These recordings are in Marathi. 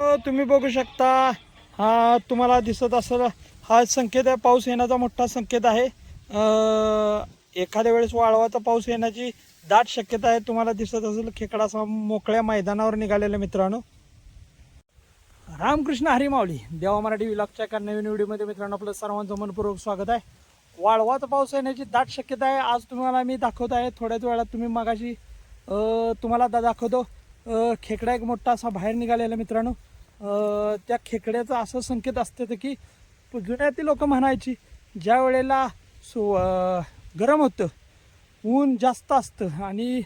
तुम्ही बघू शकता हा तुम्हाला दिसत असेल हा संकेत आहे पाऊस येण्याचा मोठा संकेत आहे. एखाद्या वेळेस वाळवाचा पाऊस येण्याची दाट शक्यता आहे तुम्हाला दिसत असेल खेकडा असा मोकळ्या मैदानावर निघालेला मित्रांनो. रामकृष्ण हरी देवा मराठी विलागच्या एका नवीन व्हिडिओमध्ये मित्रांनो आपलं सर्वांचं मनपूर्वक स्वागत आहे. वाळवाचा पाऊस येण्याची दाट शक्यता आहे आज तुम्हाला मी दाखवत आहे थोड्याच वेळात तुम्ही मागाशी तुम्हाला दाखवतो. खेकडा एक मोठा असा बाहेर निघालेला मित्रांनो. त्या खेकड्याचं असं संकेत असतं की जुन्यातील लोक म्हणायची ज्या वेळेला सो गरम होतं ऊन जास्त असतं आणि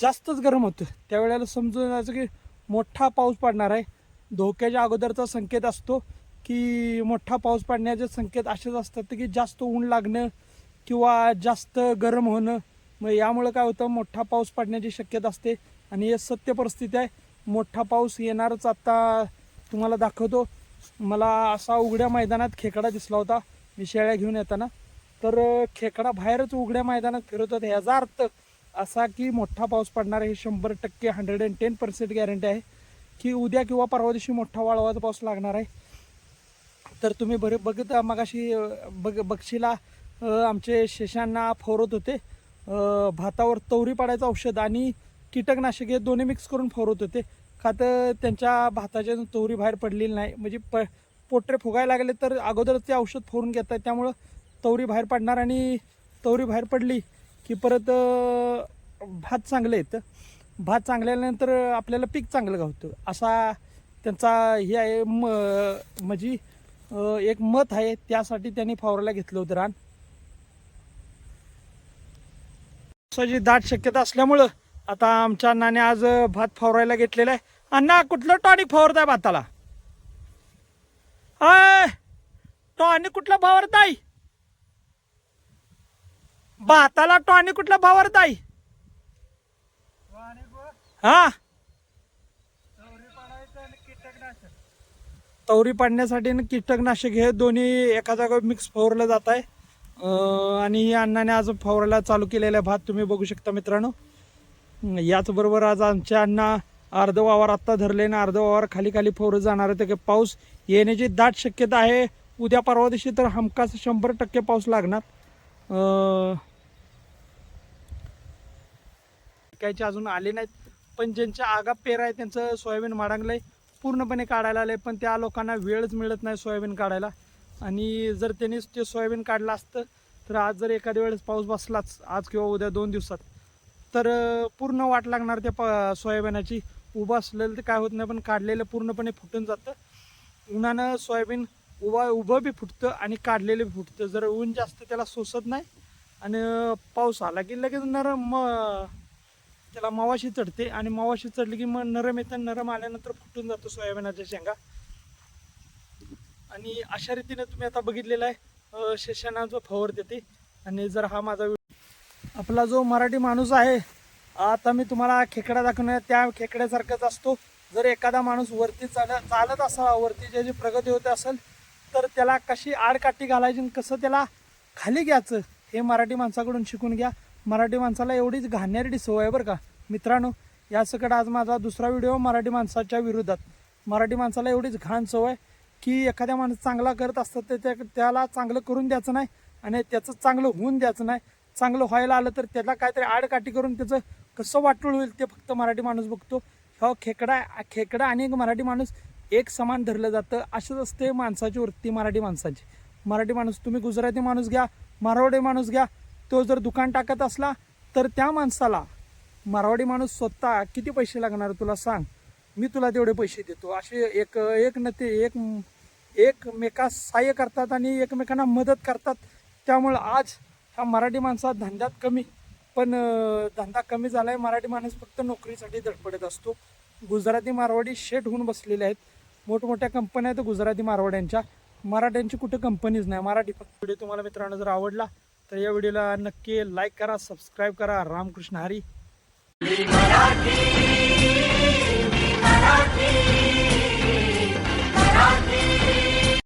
जास्तच गरम होतं त्यावेळेला समजून जायचं की मोठा पाऊस पडणार आहे. धोक्याच्या अगोदरचा संकेत असतो की मोठा पाऊस पडण्याचे संकेत असेच असतात की जास्त ऊन लागणं किंवा जास्त गरम होणं. मग यामुळं काय होतं मोठा पाऊस पडण्याची शक्यता असते आणि हे सत्य परिस्थिती आहे. मोठा पाऊस येणारच आत्ता तुम्हाला दाखवतो. मला असा उघड्या मैदानात खेकडा दिसला होता. मी शेळ्या घेऊन येताना. तर खेकडा बाहेरच उघड्या मैदानात फिरत होता ह्याचा अर्थ असा की मोठा पाऊस पडणार आहे हे शंभर टक्के hundred and ten percent guarantee आहे की उद्या किंवा परवा दिवशी मोठा वाळवाचा पाऊस लागणार आहे. तर तुम्ही बरे बघत मगाशी बग बक्षीला आमचे शेषांना फोरत होते. भातावर तवरी पाडायचं औषध आणि कीटकनाशके हे दोन्ही मिक्स करून फवरत होते. का तर त्यांच्या भाताच्या तोहरी बाहेर पडलेली नाही. म्हणजे प पोटरे फुगायला लागले तर अगोदरच ते औषध फोडून घेतात. त्यामुळं तवरी बाहेर पडणार आणि तवरी बाहेर पडली की परत भात चांगलं येतं भात चांगल्यानंतर आपल्याला पीक चांगलं गावतं. असा त्यांचा हे आहे म म्हणजे एक मत आहे. त्यासाठी त्यांनी फवारायला घेतलं होतं रान. पावसाची दाट शक्यता असल्यामुळं आता आमच्या अण्णाने आज भात फवारायला घेतलेला आहे. अण्णा कुठलं टॉनिक फवारत भाताला? आय टॉनिक कुठलं फवारत भाताला टॉनिक कुठलं फवारत हा? तवरी पाडण्यासाठी कीटकनाशक हे दोन्ही एका जागेवर मिक्स फवारलं जात आहे आणि अण्णाने आज फवारायला चालू केलेला आहे भात. तुम्ही बघू शकता मित्रांनो. याचबरोबर आज आमच्या अण्णा अर्ध वावर आत्ता धरले ना अर्ध वावर खाली खाली फवरत जाणार आहे तर की पाऊस येण्याची दाट शक्यता आहे. उद्या परवा दिवशी तर हमखास शंभर टक्के पाऊस लागणार. कायचे पिकायचे अजून आले नाहीत पण ज्यांच्या आगा पेर आहे त्यांचं सोयाबीन माडांगलंय. पूर्णपणे काढायला आलंय पण त्या लोकांना वेळच मिळत नाही सोयाबीन काढायला. आणि जर त्यांनी ते सोयाबीन काढलं असतं तर आज जर एखाद्या वेळेस पाऊस बसलाच आज किंवा उद्या दोन दिवसात. तर पूर्ण वाट लागणार त्या प सोयाबीनाची. उभं असलेलं तर काय होत नाही पण काढलेलं पूर्णपणे फुटून जातं. उन्हानं सोयाबीन उभा उभं बी फुटतं आणि काढलेलं बी फुटतं. जर ऊन जास्त त्याला सोसत नाही आणि पाऊस आला की लगेच नरम म- त्याला मवाशी चढते आणि मवाशी चढली की मग नरम येतं नरम आल्यानंतर फुटून जातो सोयाबीनाच्या शेंगा. आणि अशा रीतीने तुम्ही आता बघितलेला आहे शेषणाचं शेषांना फवर देते. आणि जर हा माझा आपला जो मराठी माणूस आहे आता मी तुम्हाला खेकडा दाखवणार त्या खेकड्यासारखाच असतो. जर एखादा माणूस वरती चाल चालत असावा वरती ज्याची प्रगती होत असेल तर त्याला कशी आडकाठी घालायची आणि कसं त्याला खाली घ्यायचं हे मराठी माणसाकडून शिकून घ्या. मराठी माणसाला एवढीच घाणेरडी सवय आहे बरं का. मित्रांनो यासकट आज माझा दुसरा व्हिडिओ मराठी माणसाच्या विरोधात. मराठी माणसाला एवढीच घाण सवय की एखाद्या माणूस चांगला करत असतात तर त्या त्याला चांगलं करून द्यायचं नाही आणि त्याचं चांगलं होऊन द्यायचं नाही. चांगलं व्हायला आलं तर त्याला काहीतरी आडकाठी करून त्याचं कसं वाटूळ होईल ते फक्त मराठी माणूस बघतो. ह्या खेकडा खेकडा आणि एक मराठी माणूस एक समान धरलं जातं. असंच असते माणसाची वृत्ती मराठी माणसाची. मराठी माणूस तुम्ही गुजराती माणूस घ्या मारवाडी माणूस घ्या तो जर दुकान टाकत असला तर त्या माणसाला मारवाडी माणूस स्वतः किती पैसे लागणार तुला सांग? मी तुला तेवढे पैसे देतो. असे एक एक न ते एक एकमेकास सहाय्य करतात आणि एकमेकांना मदत करतात. त्यामुळं आज का मराठी माणसात धंद्यात कमी पण धंदा कमी झाला आहे मराठी माणूस फक्त नोकरीसाठी धडपडत असतो. गुजराती मारवाडी शेट होऊन बसलेले आहेत. मोठमोठ्या कंपन्या आहेत गुजराती मारवाड्यांच्या. मराठ्यांची कुठं कंपनीज नाही. मराठी फक्त व्हिडिओ तुम्हाला मित्रांनो जर आवडला तर या व्हिडिओला नक्की लाईक करा सबस्क्राईब करा. रामकृष्ण हरी.